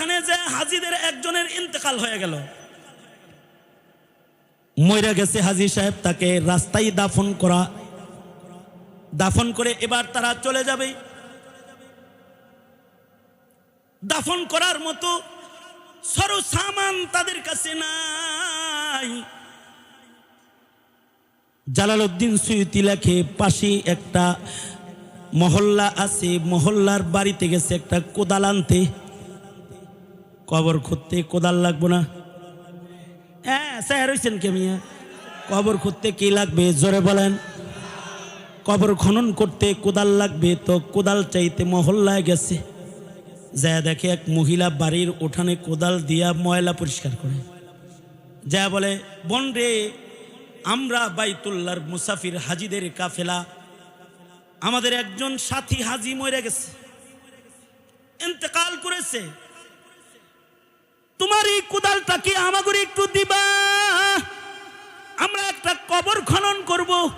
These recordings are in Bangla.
ওইখানে যে হাজিদের একজনের ইন্তেকাল হয়ে গেল। মইরা গেছে হাজি সাহেব, তাকে রাস্তায় দাফন করা। দাফন করে এবার তারা চলে যাবে। দাফন করার মতো সরো সামান তাদের কাছে নাই। জালালউদ্দিন সুয়ুতি লেখে পাশে একটা মহল্লা আছে, মহল্লার বাড়িতে গেছে একটা কোদাল আনতে। কবর খুঁজতে কোদাল লাগবো না? হ্যাঁ স্যার হয়েছেন কে মিয়া? কবর খুঁজতে কি লাগবে? জোরে বলেন। কবর খনন করতে কোদাল লাগবে, তো কোদাল চাইতে মহল্লায় গেছে। যা দেখে এক মহিলা বাড়ির উঠানে কোদাল দিয়া ময়লা পরিষ্কার করে। যা বলে, বন রে, আমরা বাইতুল্লার মুসাফির হাজিদের কাফেলা। আমাদের একজন সাথী হাজি মরে গেছে। ইন্তেকাল করেছে। তোমার এই কোদালটা কোদালটাকে আমাকে একটু দিবা। আমরা একটা কবর খনন করব।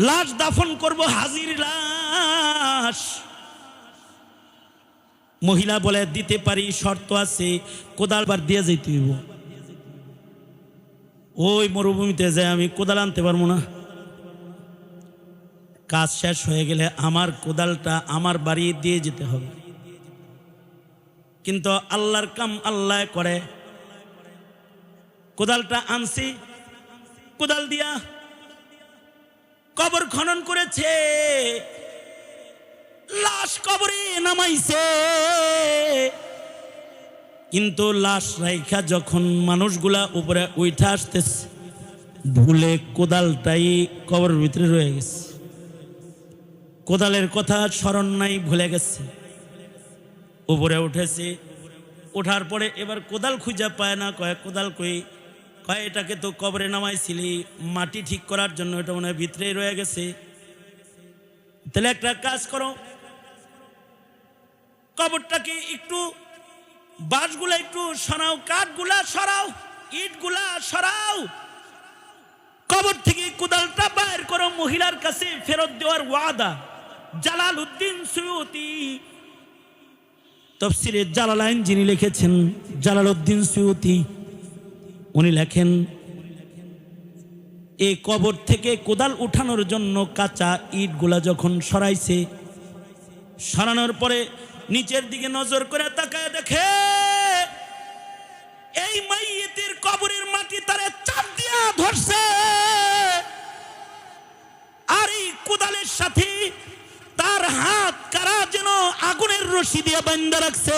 লাশ দাফন করব, হাজির লাশ। মহিলা বলে, দিতে পারি, শর্ত আছে, কোদাল বার দিয়ে যেতে হইব। ওই মরুভূমিতে যায় আমি কোদাল আনতে পারব না। কাজ শেষ হয়ে গেলে আমার কোদালটা আমার বাড়ি দিয়ে যেতে হবে। কিন্তু আল্লাহর কাম আল্লাহ করে। কোদালটা আনছি, কোদাল দিয়া কবর খনন করেছে, লাশ কবরে নামাইছে। কিন্তু লাশ রাইখা যখন মানুষগুলা উপরে উঠে আসতেছে, ভুলে কোদালটাই কবরের ভিতরে রয়ে গেছে। কোদালের কথা স্মরণ নাই, ভুলে গেছে। উপরে উঠেছে। ওঠার পরে এবার কোদাল খুঁজে পায় না, কয়, কোদাল কই? কয়, এটাকে তো কবরে নামাইছিলি, মাটি ঠিক করার জন্য এটা মনে হয় ভিতরেই রয়ে গেছে। তাহলে একটা কাজ করো। কবরটাকে একটু বাঁশগুলা একটু সরাও, কাঠগুলা সরাও, ইটগুলা সরাও। কবর থেকে কোদালটা বাইর করো, মহিলার কাছে ফেরত দেওয়ার ওয়াদা। জালাল উদ্দিন সুয়ুতি তফসিরে জালালাইন যিনি লিখেছেন জালাল উদ্দিন সুয়ুতি, উনি লেখেন এই কবর থেকে কোদাল উঠানোর জন্য কাঁচা ইটগুলা যখন সরাইছে, সরানোর পরে নিচের দিকে নজর করে তাকায় দেখে, এই মাইয়েতের কবরের মাটি তারে চাপ দিয়া ধরছে আর এই কোদালের সাথে তার হাত কারা যেন আগুনের রশি দিয়ে বান্ধা রাখছে।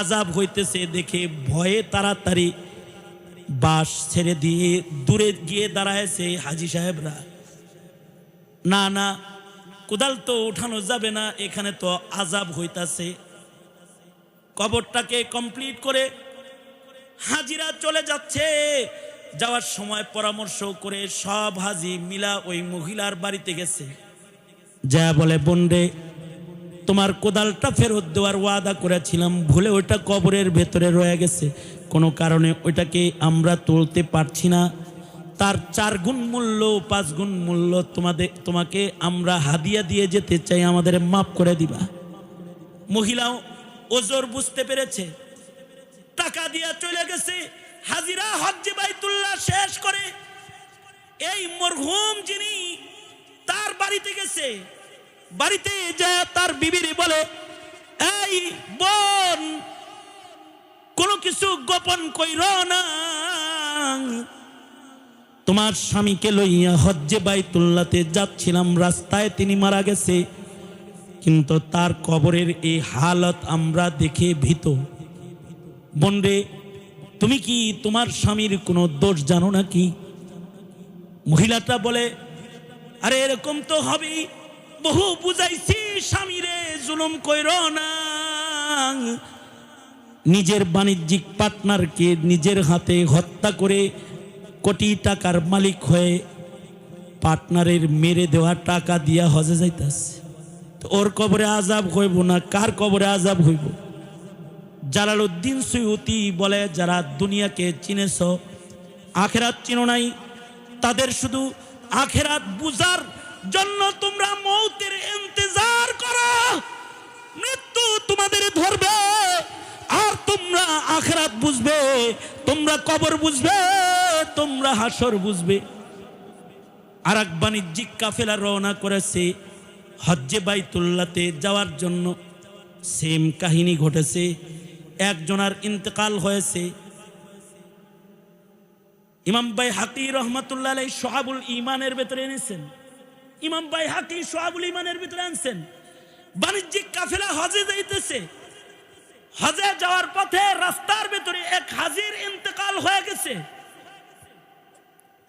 আজাব হইতেছে দেখে ভয়ে তাড়াতাড়ি বাস ছেড়ে দিয়ে দূরে গিয়ে দাঁড়ায়ছে হাজি সাহেবরা। না না, কোদাল তো উঠানো যাবে না, এখানে তো আজাব হইতাছে। কবরটাকে কমপ্লিট করে হাজিরা চলে যাচ্ছে। যাওয়ার সময় পরামর্শ করে সব হাজি মিলা ওই মহিলার বাড়িতে গেছে। যা বলে বন্ডে তোমার কোদালটা ফেরত দেওয়ার ওয়াদা করেছিলাম, ভুলে ওইটা কবরের ভেতরে রয়ে গেছে। কোনো কারণে ওইটাকে আমরা তুলতে পারছি না। তার চার গুণ মূল্য, পাঁচ গুণ মূল্য তোমাদের তোমাকে আমরা হাদিয়া দিয়ে যেতে চাই, আমাদের মাফ করে দিবা। মহিলাও ওজোর বুঝতে পেরেছে। টাকা দিয়া চলে গেছে। হাজিরা হজ্জে বাইতুল্লাহ শেষ করে। এই মরহুম যিনি তার বাড়িতে গেছে বাড়িতে যা তার বিবিরে বলে, এই বোন, কোনো কিছু গোপন কইর না। তোমার স্বামীকে লইয়া হজ্জে বাইতুল্লাতে যাচ্ছিলাম, রাস্তায় তিনি মারা গেছে। কিন্তু তার কবরের এই হালত আমরা দেখে ভীত। বন্ডে তুমি কি তোমার স্বামীর কোনো দোষ জানো নাকি? মহিলাটা বলে, আরে এরকম তো হবেই। বহু বুঝাইছি, স্বামীরে জুলুম কইর না। নিজের বাণিজ্যিক পার্টনারকে নিজের হাতে হত্যা করে কোটি টাকার মালিক হয়ে পার্টনারের মেরে দেওয়া টাকা দিয়া হজে যাইতাছে। ওর কবরে আজাব হইব না, কার কবরে আজাব হইব? জালালউদ্দিন সৈয়তি বলে, যারা দুনিয়াকে চিনেছ, আখেরাত চিনো নাই। তাদের শুধু আখেরাত বুঝার জন্য তোমরা মৌতের ইন্তজার করো। মৃত্যু তোমাদের ধরবে, আর তোমরা আখরাত বুঝবে, তোমরা কবর বুঝবে, তোমরা হাসর বুঝবে। আর এক বাণিজ্যিক কাফেলা রওনা করেছে হজ্জে বাইতুল্লাতে যাওয়ার জন্য। সেম কাহিনী ঘটেছে, একজনার ইন্তেকাল হয়েছে। ইমাম বাই হাকি রহমতুল্লাহ সোহাবুল ইমানের ভেতরে এনেছেন। ইমাম বাই হাকি সোহাবুল ইমানের ভিতরে আনছেন। বাণিজ্যিক কাফেলা হজে যাইতেছে। হজে যাওয়ার পথে রাস্তার ভিতরে এক হাজির ইন্তেকাল হয়ে গেছে।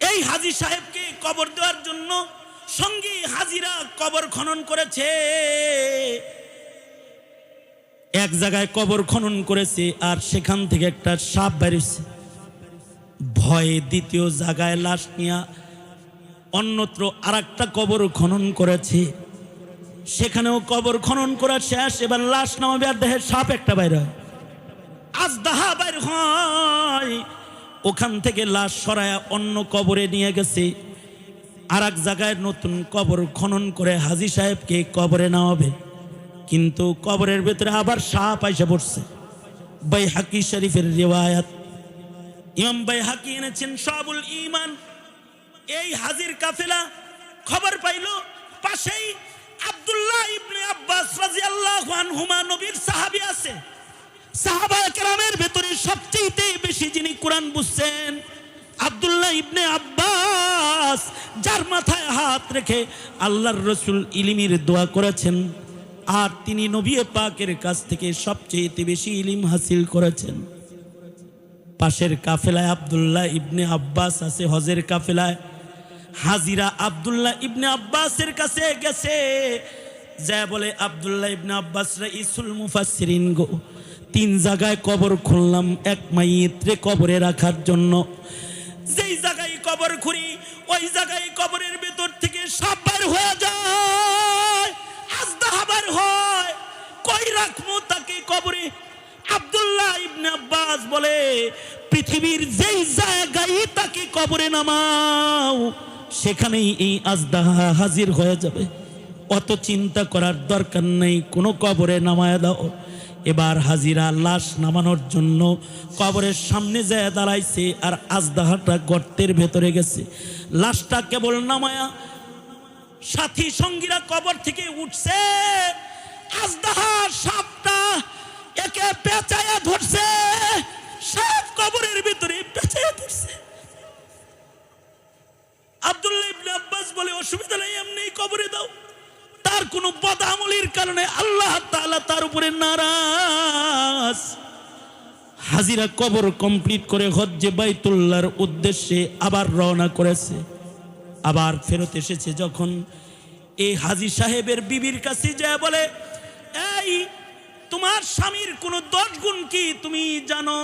এই হাজি সাহেবকে কবর দেওয়ার জন্য সঙ্গী হাজিরা কবর খনন করেছে। এক জায়গায় কবর খনন করেছে আর সেখান থেকে একটা সাপ বেরিয়েছে ভয়ে দ্বিতীয় জায়গায় লাশ নিয়ে অন্যত্র আর একটা কবর খনন করেছে। সেখানেও কবর খনন করা শেষ, এবার লাশ নামাবে আর দেহের সাপ একটা বাইর হয়। আজ দাহা বাইর হয়। ওখান থেকে লাশ সরায়া অন্য কবরে নিয়ে গেছে। আর এক জায়গায় নতুন কবর খনন করে হাজি সাহেবকে কবরে নামাবে। কিন্তু কবরের ভেতরে আবার সাপ আইসা পড়ছে। বাই হাকি শরীফের রেওয়ায়াত। ইমাম বাই হাকি এনেছেন সবুল ইমান এই হাজির কাফেলা খবর পাইল, পাশেই আব্দুল্লাহ ইবনে আব্বাস রাদিয়াল্লাহু আনহুমা নবীর সাহাবী আছে। সাহাবা কেরামের ভেতরে সবচেয়ে বেশি যিনি কোরআন বুঝছেন, আব্দুল্লাহ ইবনে আব্বাস, যার মাথায় হাত রেখে আল্লাহর রসুল ইলিমির দোয়া করেছেন, আর তিনি নবী পাকের কাছ থেকে সবচেয়ে বেশি ইলিম হাসিল করেছেন। পাশের কাফেলায় আব্দুল্লাহ ইবনে আব্বাস আছে, হজের কাফেলায় হাজিরা আব্দুল্লাহ ইবনে আব্বাসের কাছে গেছে। যা বলে, আব্দুল্লাহ ইবনে আব্বাস ইসুল মুফাসসিরিন গো, তিন জায়গায় কবর খুললাম, এক মাইত্রে কবরে রাখার জন্য। যেই জায়গায় কবর খুঁড়ি ওই জায়গায় কবরের ভেতর থেকে সব বার হয়ে যায় আজদাহাবার হয়। কই রাখব তাকে কবরে? আবদুল্লাহ ইবনে আব্বাস বলে, পৃথিবীর যেই জায়গায় তাকে কবরে নামাও সেখানেই এই আজদাহা হাজির হয়ে যাবে। অত চিন্তা করার দরকার নেই, কোনো কবরে নামায় দাও। এবার হাজিরা লাশ নামানোর জন্য কবরের সামনে যায় দাঁড়াইছে আর আজদাহাটা গর্তের ভেতরে গেছে। লাশটা কেবল নামায়া সাথী সঙ্গীরা কবর থেকে উঠছে। আজদাহা সাপটা একে পেঁচায়া উপরে নারাজ। হাজিরা কবর কমপ্লিট করে হজ্জে বাইতুল্লাহর উদ্দেশ্যে আবার রওনা করেছে। আবার ফেরত এসেছে যখন এই হাজি সাহেবের বিবির কাছে যায় বলে, এই, তোমার স্বামীর কোনো দশ গুণ কি তুমি জানো?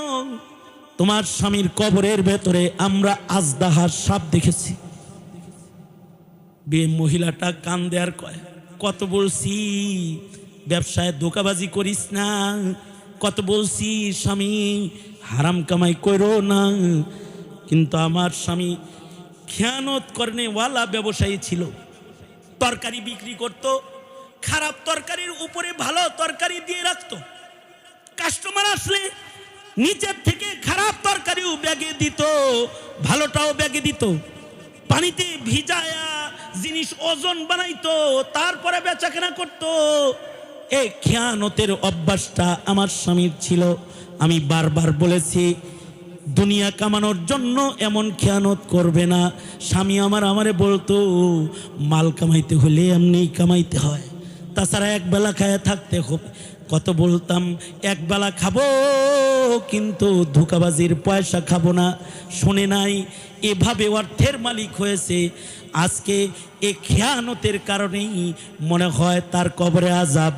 তোমার স্বামীর কবরের ভেতরে আমরা আজদাহার সাপ দেখেছি। বিয়ে মহিলাটা কান দেয়ার কয়, কত বলছি? ব্যবসায় দোকাবাজি করিস না। কত বলছি, স্বামী, হারাম কামাই করো না। কিন্তু আমার স্বামী খেয়ানত কর্নেওয়ালা ব্যবসায়ী ছিল। তরকারি বিক্রি করত, খারাপ তরকারির উপরে ভালো তরকারি দিয়ে রাখতো। কাস্টমার আসলে নিচের থেকে খারাপ তরকারিও ব্যাগে দিত, ভালোটাও ব্যাগে দিত। পানিতে ভিজায়া জিনিস ওজন বানাইতো, তারপরে বেচা কেনা করতো। এই খেয়ানতের অভ্যাসটা আমার স্বামীর ছিল। আমি বারবার বলেছি, দুনিয়া কামানোর জন্য এমন খেয়ানত করবে না। স্বামী আমার আমারে বলতো, মাল কামাইতে হলে এমনি কামাইতে হয়। তাছাড়া এক বেলা খায় থাকতে হবে। কত বলতাম, এক বেলা খাব কিন্তু ধোকাবাজির পয়সা খাব না। শোনে নাই, এভাবে অর্থের মালিক হয়েছে। আজকে এ খেয়ানতের কারণেই মনে হয় তার কবরে আজাব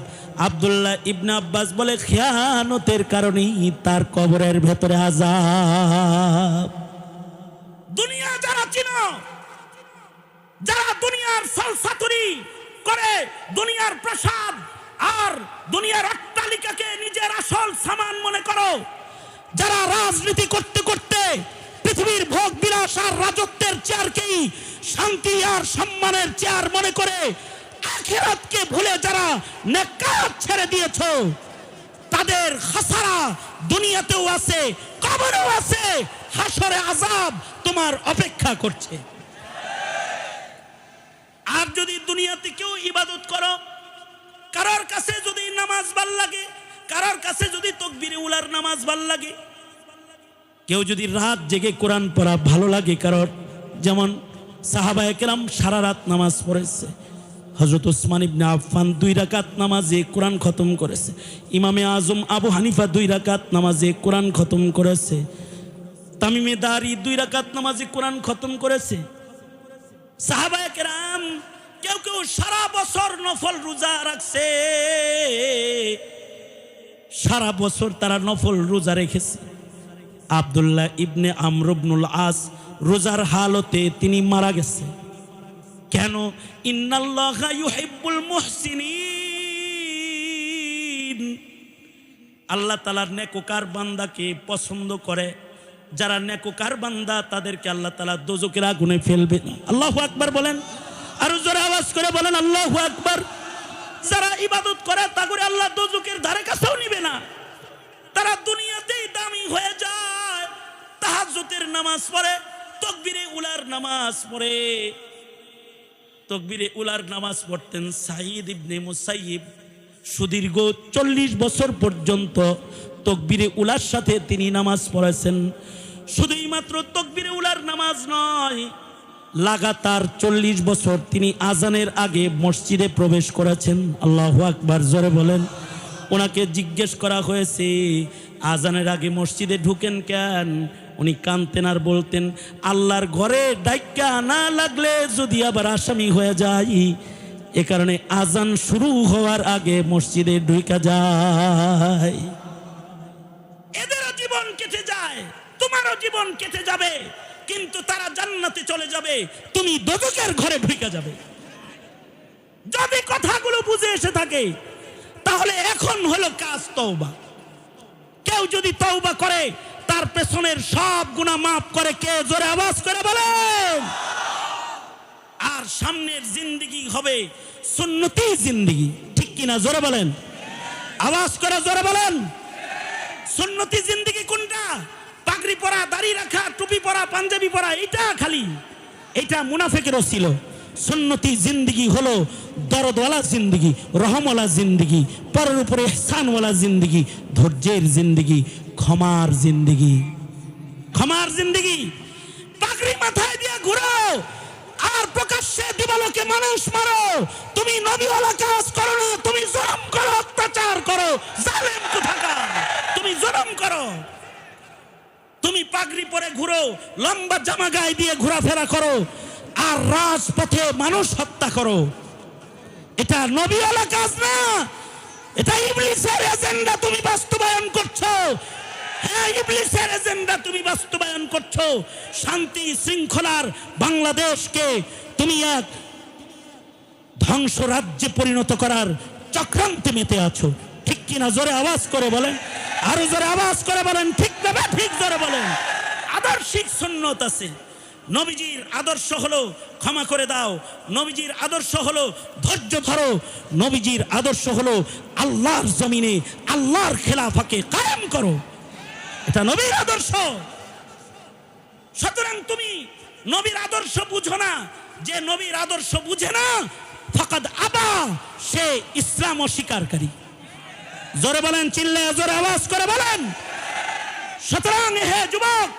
আবদুল্লাহ ইবনা আব্বাস বলে, খেয়ানতের কারণেই তার কবরের ভেতরে আজাব দুনিয়া যারা চিনো, যারা দুনিয়ার ফলসাতুরি করে, দুনিয়ার প্রসাদ আর দুনিয়ার অট্টালিকাকে নিজের আসল সামান মনে করো। যারা রাজনীতি করতে করতে পৃথিবীর ভোগ বিলাস আর রাজত্বের চেয়ারকেই শান্তি আর সম্মানের চেয়ার মনে করে আখেরাতকে ভুলে যারা নেকাত ছেড়ে দিয়েছ, তাদের হাসারা দুনিয়াতেও আছে, কবরেও আছে। হাসরে আজাব তোমার অপেক্ষা করছে। আর যদি দুনিয়াতে কেউ ইবাদত করো কারোর কাছে যদি নামাজ ভালো লাগে, কারোর কাছে যদি তকবিরে উলার নামাজ ভালো লাগে, কেউ যদি রাত জেগে কোরআন পড়া ভালো লাগে কারোর, যেমন সাহাবা একরাম সারা রাত নামাজ পড়েছে হজরত ওসমান ইবনে আফফান দুই রাকাত নামাজে কোরআন খতম করেছে, ইমামে আজম আবু হানিফা দুই রাকাত নামাজে কোরআন খতম করেছে, তামিমে দারি দুই রাকাত নামাজে কোরআন খতম করেছে, সাহাবা একরাম কেউ কেউ সারা বছর নফল রোজা রাখছে। সারা বছর তারা নফল রোজা রেখেছে। আবদুল্লাহ ইবনে আমরুবনুল আস রোজার হালতে তিনি মারা গেছে। কেন? ইন্নাল্লাহ ইউহিব্বুল মুহসিনিন। আল্লাহ তালার নেকোকার বান্দাকে পছন্দ করে। যারা নেকোকার বান্দা তাদেরকে আল্লাহ তালা দোজকের আগুনে ফেলবে। আল্লাহ আকবার বলেন আরও জোরে আওয়াজ করে বলেন, আল্লাহ আকবার। যারা ইবাদত করে, তা করে আল্লাহ দোজকের ধারে কাছেও নিবে না। তারা দুনিয়াতেই দামি হয়ে যায়। তাহাজ্জুদের নামাজ পড়ে, তকবিরে উলার নামাজ পড়ে। তকবিরে উলার নামাজ পড়তেন সাইদ ইবনে মুসাইব সুদীর্ঘ চল্লিশ বছর পর্যন্ত তকবিরে উলার সাথে তিনি নামাজ পড়েছেন। শুধুই মাত্র তকবিরে উলার নামাজ নয় লাগাতার চল্লিশ বছর তিনি আজানের আগে মসজিদে প্রবেশ করেছেন। আল্লাহ আকবার, জোরে বলেন। ওনাকে জিজ্ঞেস করা হয়েছে, আজানের আগে মসজিদে ঢুকেন কেন? উনি কানতেন আর বলতেন, আল্লাহর ঘরে ডাইকা না লাগলে যদি আবার আসামি হয়ে যায় এ কারণে আজান শুরু হওয়ার আগে মসজিদে ঢুকা যায়। এদেরও জীবন কেটে যায়, তোমারও জীবন কেটে যাবে। কিন্তু তারা জান্নাতে চলে যাবে, তুমি দোজকের ঘরে ঢুকে যাবে। যদি কথাগুলো বুঝে এসে থাকে, তাহলে এখন হলো কাজ তওবা। কেউ যদি তওবা করে, তার পেছনের সব গুণা মাফ করে কে? জোরে আওয়াজ করে বলেন। আর সামনের জিন্দিগি হবে সুন্নতি জিন্দিগি। ঠিক কিনা? জোরে বলেন। আওয়াজ করে জোরে বলেন। সুন্নতি জিন্দিগি কোনটা? পাগড়ি পরা দাড়ি রাখা, টুপি পরা, পাঞ্জাবি পরা এটা খালি। এটা মুনাফেকেরও ছিল সুন্নতি জিন্দিগি হলো দরদওয়ালা জিন্দিগি, রহমওয়ালা জিন্দিগি, পরের উপরে এহসানওয়ালা জিন্দিগি, ধৈর্যের জিন্দিগি, ক্ষমার জিন্দিগি। ক্ষমার জিন্দিগি। পাগড়ি মাথায় দিয়ে ঘুরো, আর প্রকাশ্যে দিবালোকে মানুষ মারো। তুমি নবীওয়ালা কাজ করো না, তুমি জরম করো, অত্যাচার করো, জালেম কোথাকার? তুমি জরম করো। তুমি পাগড়ি পরে ঘুরো, লম্বা জামা গায়ে দিয়ে ঘোরাফেরা করো, আর রাজপথে মানুষ হত্যা করো। এটা নবীওয়ালা কাজ না, এটা ইবলিসের এজেন্ডা তুমি বাস্তবায়ন করছ। হ্যাঁ তুমি বাস্তবায়ন করছ। শান্তি শৃঙ্খলার বাংলাদেশকে তুমি এক ধ্বংস রাজ্যে পরিণত করার চক্রান্তে মেতে আছো। কিনা জোরে আওয়াজ করে বলেন। আরও জোরে আওয়াজ করে বলেন, ঠিক না ঠিক জোরে বলেন। আদর্শিক সুন্নত আছে। নবীজির আদর্শ হলো, ক্ষমা করে দাও। নবীজির আদর্শ হলো, ধৈর্য ধরো। নবীজির আদর্শ হলো, আল্লাহর জমিনে, আল্লাহর খেলাফাকে কায়েম করো। এটা নবীর আদর্শ। সুতরাং তুমি নবীর আদর্শ বুঝো না। যে নবীর আদর্শ বুঝে না, ফকাদ আবা, সে ইসলাম অস্বীকারী। জোরে বলেন চিল্লে জোরে আওয়াজ করে বলেন। সুতরাং হে যুবক,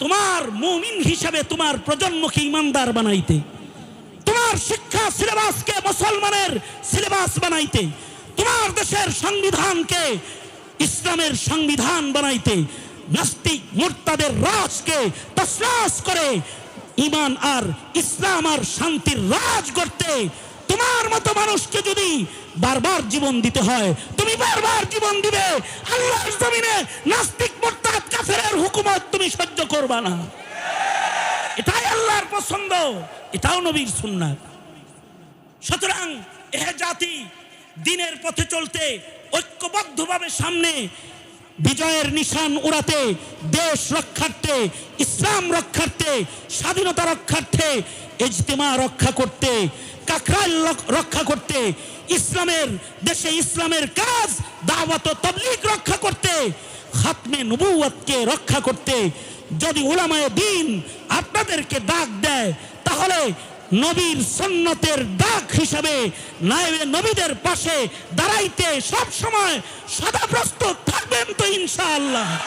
তোমার মুমিন হিসাবে তোমার প্রজন্মকে ইমানদার বানাইতে, তোমার শিক্ষা সিলেবাসকে মুসলমানের সিলেবাস বানাইতে, তোমার দেশের সংবিধানকে ইসলামের সংবিধান বানাইতে, নাস্তিক মুরতাদের রাজকে তসনাস করে ইমান আর ইসলাম আর শান্তির রাজ করতে তোমার মতো মানুষকে যদি বারবার জীবন দিতে হয়। তুমি বারবার জীবন দিবে। আল্লাহর জমিনে নাস্তিক মুরতাদ কাফেরের হুকুমত তুমি সহ্য করবা না। এটাই আল্লাহর পছন্দ। এটাও নবীর সুন্নাত। সুতরাং এ জাতি দিনের পথে চলতে ঐক্যবদ্ধভাবে সামনে বিজয়ের নিশান উড়াতে, দেশ রক্ষার্থে, ইসলাম রক্ষার্থে, স্বাধীনতা রক্ষার্থে, ইজতেমা রক্ষা করতে কাকরাইল লক- রক্ষা করতে। ইসলামের দেশে ইসলামের কাজ, দাওয়াত ও তবলিগ রক্ষা করতে। খাতমে নবুয়াতকে রক্ষা করতে। যদি উলামায়ে দিন আপনাদেরকে ডাক দেয়, তাহলে নবীর সন্ন্যতের ডাক হিসাবে নায়েবে নবীদের পাশে দাঁড়াইতে সব সময় সদা প্রস্তুত থাকবেন তো ইনশাআল্লাহ।